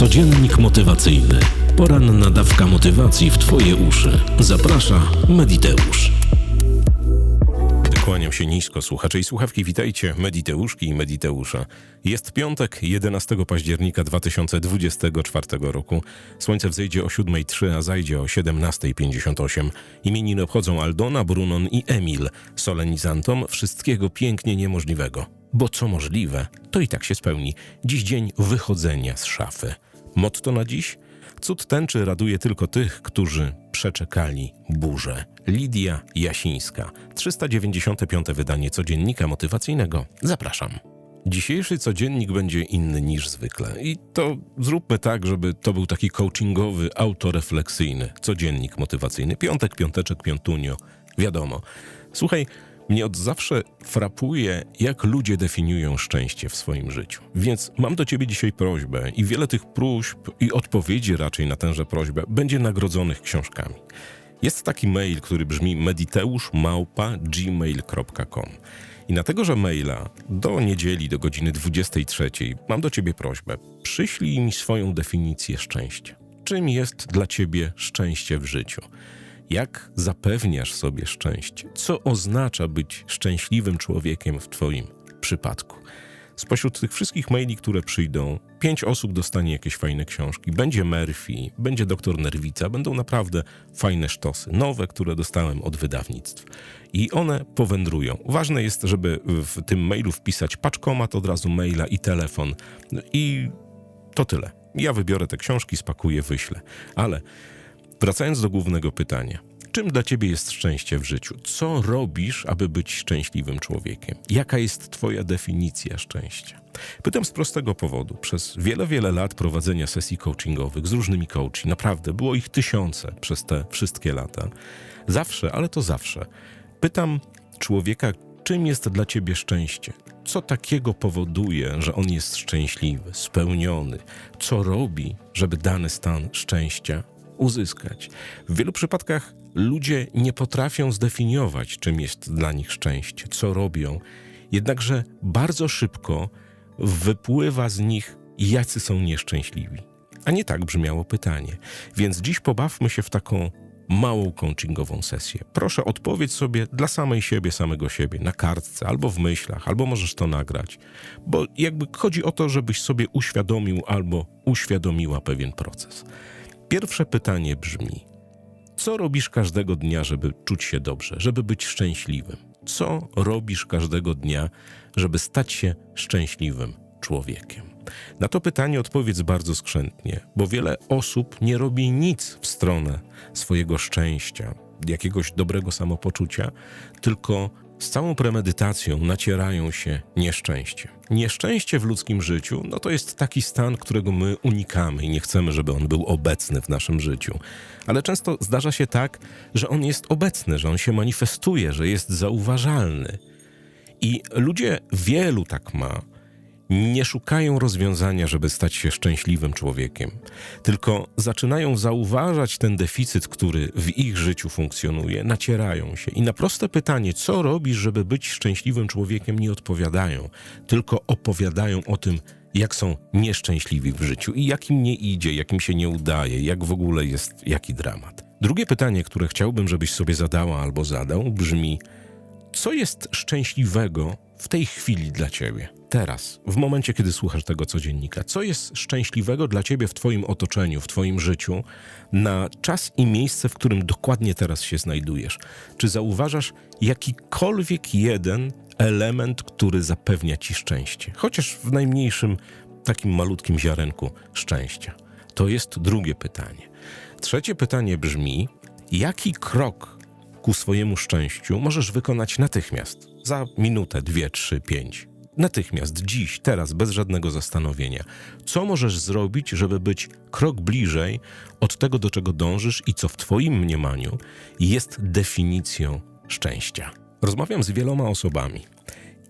Codziennik motywacyjny. Poranna dawka motywacji w Twoje uszy. Zaprasza Mediteusz. Kłaniam się nisko, słuchacze i słuchawki. Witajcie, Mediteuszki i Mediteusza. Jest piątek, 11 października 2024 roku. Słońce wzejdzie o 7.03, a zajdzie o 17.58. Imieniny obchodzą Aldona, Brunon i Emil. Solenizantom wszystkiego pięknie niemożliwego. Bo co możliwe, to i tak się spełni. Dziś dzień wychodzenia z szafy. Motto na dziś? Cud tęczy raduje tylko tych, którzy przeczekali burzę. Lidia Jasińska, 395. wydanie codziennika motywacyjnego. Zapraszam. Dzisiejszy codziennik będzie inny niż zwykle. I to zróbmy tak, żeby to był taki coachingowy, autorefleksyjny codziennik motywacyjny. Piątek, piąteczek, piątunio. Wiadomo. Słuchaj, mnie od zawsze frapuje, jak ludzie definiują szczęście w swoim życiu. Więc mam do ciebie dzisiaj prośbę i wiele tych próśb i odpowiedzi raczej na tęże prośbę będzie nagrodzonych książkami. Jest taki mail, który brzmi mediteuszmałpa.gmail.com i na tegoże maila do niedzieli do godziny 23 mam do ciebie prośbę. Przyślij mi swoją definicję szczęścia. Czym jest dla ciebie szczęście w życiu? Jak zapewniasz sobie szczęście? Co oznacza być szczęśliwym człowiekiem w Twoim przypadku? Spośród tych wszystkich maili, które przyjdą, pięć osób dostanie jakieś fajne książki. Będzie Murphy, będzie doktor Nerwica, będą naprawdę fajne sztosy, nowe, które dostałem od wydawnictw. I one powędrują. Ważne jest, żeby w tym mailu wpisać paczkomat od razu maila i telefon. I to tyle. Ja wybiorę te książki, spakuję, wyślę. Ale Wracając do głównego pytania. Czym dla ciebie jest szczęście w życiu? Co robisz, aby być szczęśliwym człowiekiem? Jaka jest twoja definicja szczęścia? Pytam z prostego powodu. Przez wiele, wiele lat prowadzenia sesji coachingowych z różnymi coachi, naprawdę było ich tysiące przez te wszystkie lata. Zawsze, ale to zawsze. Pytam człowieka, czym jest dla ciebie szczęście? Co takiego powoduje, że on jest szczęśliwy, spełniony? Co robi, żeby dany stan szczęścia uzyskać. W wielu przypadkach ludzie nie potrafią zdefiniować, czym jest dla nich szczęście, co robią, jednakże bardzo szybko wypływa z nich, jacy są nieszczęśliwi. A nie tak brzmiało pytanie. Więc dziś pobawmy się w taką małą coachingową sesję. Proszę odpowiedz sobie dla samej siebie, samego siebie, na kartce, albo w myślach, albo możesz to nagrać. Bo jakby chodzi o to, żebyś sobie uświadomił albo uświadomiła pewien proces. Pierwsze pytanie brzmi: co robisz każdego dnia, żeby czuć się dobrze, żeby być szczęśliwym? Co robisz każdego dnia, żeby stać się szczęśliwym człowiekiem? Na to pytanie odpowiedz bardzo skrzętnie, bo wiele osób nie robi nic w stronę swojego szczęścia, jakiegoś dobrego samopoczucia, tylko z całą premedytacją nacierają się nieszczęście. Nieszczęście w ludzkim życiu no to jest taki stan, którego my unikamy i nie chcemy, żeby on był obecny w naszym życiu. Ale często zdarza się tak, że on jest obecny, że on się manifestuje, że jest zauważalny. I ludzie wielu tak ma, nie szukają rozwiązania, żeby stać się szczęśliwym człowiekiem, tylko zaczynają zauważać ten deficyt, który w ich życiu funkcjonuje, nacierają się i na proste pytanie, co robisz, żeby być szczęśliwym człowiekiem, nie odpowiadają, tylko opowiadają o tym, jak są nieszczęśliwi w życiu i jak im nie idzie, jak im się nie udaje, jak w ogóle jest jaki dramat. Drugie pytanie, które chciałbym, żebyś sobie zadała albo zadał, brzmi: co jest szczęśliwego w tej chwili dla ciebie? Teraz, w momencie, kiedy słuchasz tego codziennika, co jest szczęśliwego dla ciebie w Twoim otoczeniu, w Twoim życiu, na czas i miejsce, w którym dokładnie teraz się znajdujesz? Czy zauważasz jakikolwiek jeden element, który zapewnia Ci szczęście, chociaż w najmniejszym, takim malutkim ziarenku szczęścia? To jest drugie pytanie. Trzecie pytanie brzmi: jaki krok ku swojemu szczęściu możesz wykonać natychmiast, za minutę, dwie, trzy, pięć? Natychmiast, dziś, teraz, bez żadnego zastanowienia. Co możesz zrobić, żeby być krok bliżej od tego, do czego dążysz i co w Twoim mniemaniu jest definicją szczęścia? Rozmawiam z wieloma osobami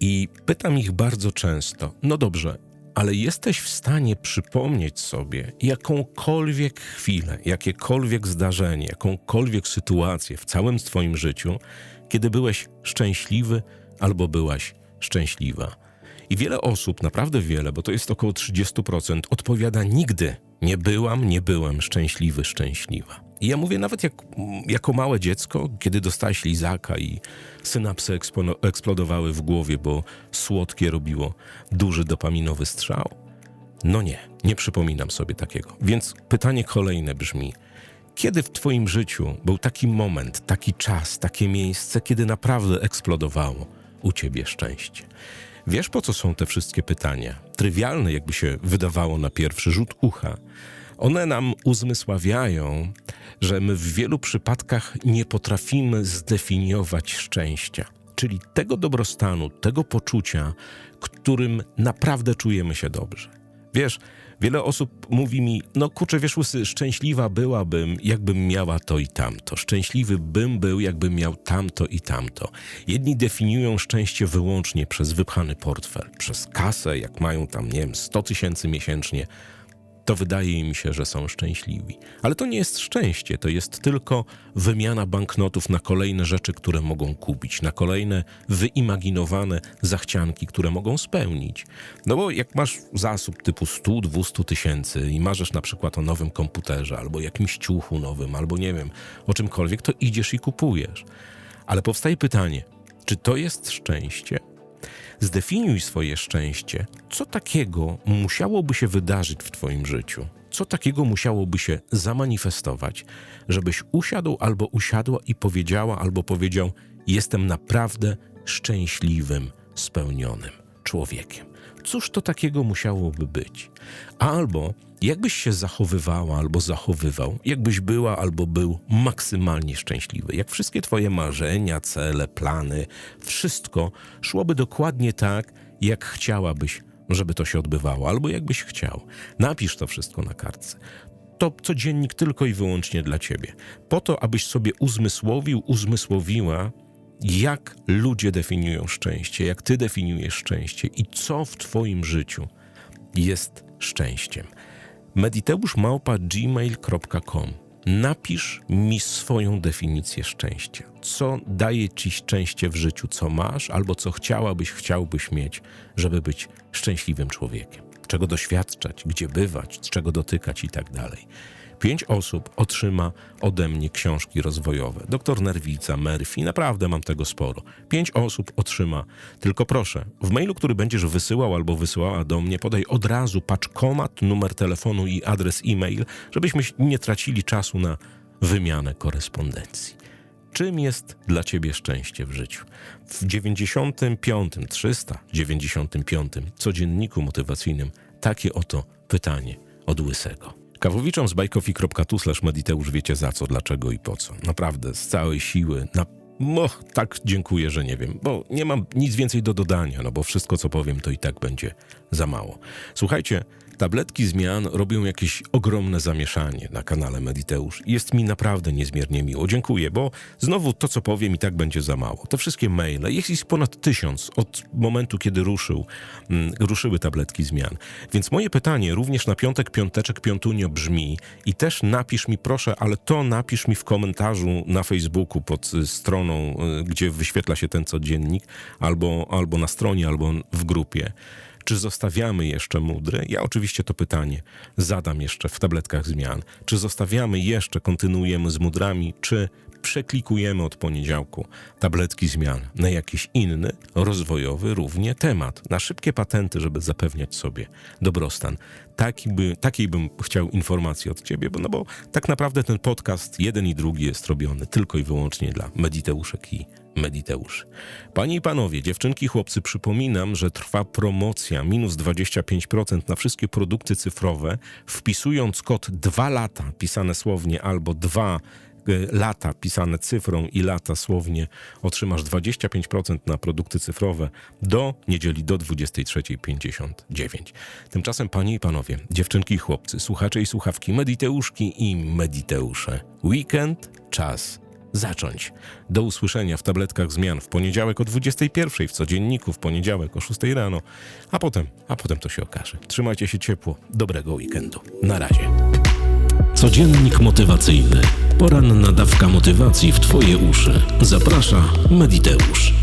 i pytam ich bardzo często: No dobrze, ale jesteś w stanie przypomnieć sobie jakąkolwiek chwilę, jakiekolwiek zdarzenie, jakąkolwiek sytuację w całym Twoim życiu, kiedy byłeś szczęśliwy albo byłaś szczęśliwa. I wiele osób, naprawdę wiele, bo to jest około 30%, odpowiada nigdy. Nie byłam, nie byłem szczęśliwy, szczęśliwa. I ja mówię nawet jak, jako małe dziecko, kiedy dostałeś lizaka i synapsy eksplodowały w głowie, bo słodkie robiło duży dopaminowy strzał. No nie, nie przypominam sobie takiego. Więc pytanie kolejne brzmi: kiedy w Twoim życiu był taki moment, taki czas, takie miejsce, kiedy naprawdę eksplodowało u Ciebie szczęście? Wiesz, po co są te wszystkie pytania? Trywialne, jakby się wydawało na pierwszy rzut ucha. One nam uzmysławiają, że my w wielu przypadkach nie potrafimy zdefiniować szczęścia, czyli tego dobrostanu, tego poczucia, którym naprawdę czujemy się dobrze. Wiesz, wiele osób mówi mi, no kurczę, wiesz, łysy, szczęśliwa byłabym, jakbym miała to i tamto. Szczęśliwy bym był, jakbym miał tamto i tamto. Jedni definiują szczęście wyłącznie przez wypchany portfel, przez kasę, jak mają tam, nie wiem, 100 tysięcy miesięcznie, to wydaje im się, że są szczęśliwi. Ale to nie jest szczęście, to jest tylko wymiana banknotów na kolejne rzeczy, które mogą kupić, na kolejne wyimaginowane zachcianki, które mogą spełnić. No bo jak masz zasób typu 100-200 tysięcy i marzysz na przykład o nowym komputerze, albo jakimś ciuchu nowym, albo nie wiem, o czymkolwiek, to idziesz i kupujesz. Ale powstaje pytanie, czy to jest szczęście? Zdefiniuj swoje szczęście. Co takiego musiałoby się wydarzyć w Twoim życiu? Co takiego musiałoby się zamanifestować, żebyś usiadł albo usiadła i powiedziała albo powiedział: Jestem naprawdę szczęśliwym, spełnionym człowiekiem. Cóż to takiego musiałoby być? Albo jakbyś się zachowywała albo zachowywał, jakbyś była albo był maksymalnie szczęśliwy, jak wszystkie twoje marzenia, cele, plany, wszystko szłoby dokładnie tak, jak chciałabyś, żeby to się odbywało, albo jakbyś chciał. Napisz to wszystko na kartce. To codziennik tylko i wyłącznie dla ciebie. Po to, abyś sobie uzmysłowił, uzmysłowiła, jak ludzie definiują szczęście, jak ty definiujesz szczęście i co w twoim życiu jest szczęściem. mediteuszmałpa.gmail.com Napisz mi swoją definicję szczęścia. Co daje ci szczęście w życiu, co masz, albo co chciałabyś, chciałbyś mieć, żeby być szczęśliwym człowiekiem. Czego doświadczać, gdzie bywać, czego dotykać i tak. Pięć osób otrzyma ode mnie książki rozwojowe. Doktor Nerwica, Murphy, naprawdę mam tego sporo. Pięć osób otrzyma. Tylko proszę, w mailu, który będziesz wysyłał albo wysyłała do mnie, podaj od razu paczkomat, numer telefonu i adres e-mail, żebyśmy nie tracili czasu na wymianę korespondencji. Czym jest dla ciebie szczęście w życiu? W 95, 395 codzienniku motywacyjnym takie oto pytanie od Łysego. Kawowiczom z bajkofi.tu slash mediteusz wiecie za co, dlaczego i po co. Naprawdę, z całej siły, na no, tak dziękuję, że nie wiem, bo nie mam nic więcej do dodania, no bo wszystko, co powiem, to i tak będzie za mało. Słuchajcie, tabletki zmian robią jakieś ogromne zamieszanie na kanale Mediteusz jest mi naprawdę niezmiernie miło. Dziękuję, bo znowu to, co powiem, i tak będzie za mało. Te wszystkie maile, jest ich ponad tysiąc od momentu, kiedy ruszył, mm, ruszyły tabletki zmian. Więc moje pytanie również na piątek, piąteczek, piątunio brzmi i też napisz mi, proszę, ale to napisz mi w komentarzu na Facebooku pod y, stroną, y, gdzie wyświetla się ten codziennik, albo, albo na stronie, albo w grupie. Czy zostawiamy jeszcze mudry? Ja oczywiście to pytanie zadam jeszcze w tabletkach zmian. Czy zostawiamy jeszcze, kontynuujemy z mudrami, czy przeklikujemy od poniedziałku tabletki zmian na jakiś inny, rozwojowy równie temat, na szybkie patenty, żeby zapewniać sobie dobrostan. Taki by, takiej bym chciał informacji od ciebie, bo, no bo tak naprawdę ten podcast, jeden i drugi jest robiony tylko i wyłącznie dla mediteuszek i mediteuszy. Panie i panowie, dziewczynki chłopcy, przypominam, że trwa promocja minus 25% na wszystkie produkty cyfrowe, wpisując kod 2 lata, pisane słownie, albo 2 lata pisane cyfrą i lata słownie otrzymasz 25% na produkty cyfrowe do niedzieli do 23.59. Tymczasem, panie i panowie, dziewczynki i chłopcy, słuchacze i słuchawki, mediteuszki i mediteusze, weekend, czas zacząć. Do usłyszenia w tabletkach zmian w poniedziałek o 21 w codzienniku w poniedziałek o 6 rano, a potem, a potem to się okaże. Trzymajcie się ciepło. Dobrego weekendu. Na razie. Codziennik motywacyjny. Poranna dawka motywacji w Twoje uszy. Zaprasza Mediteusz.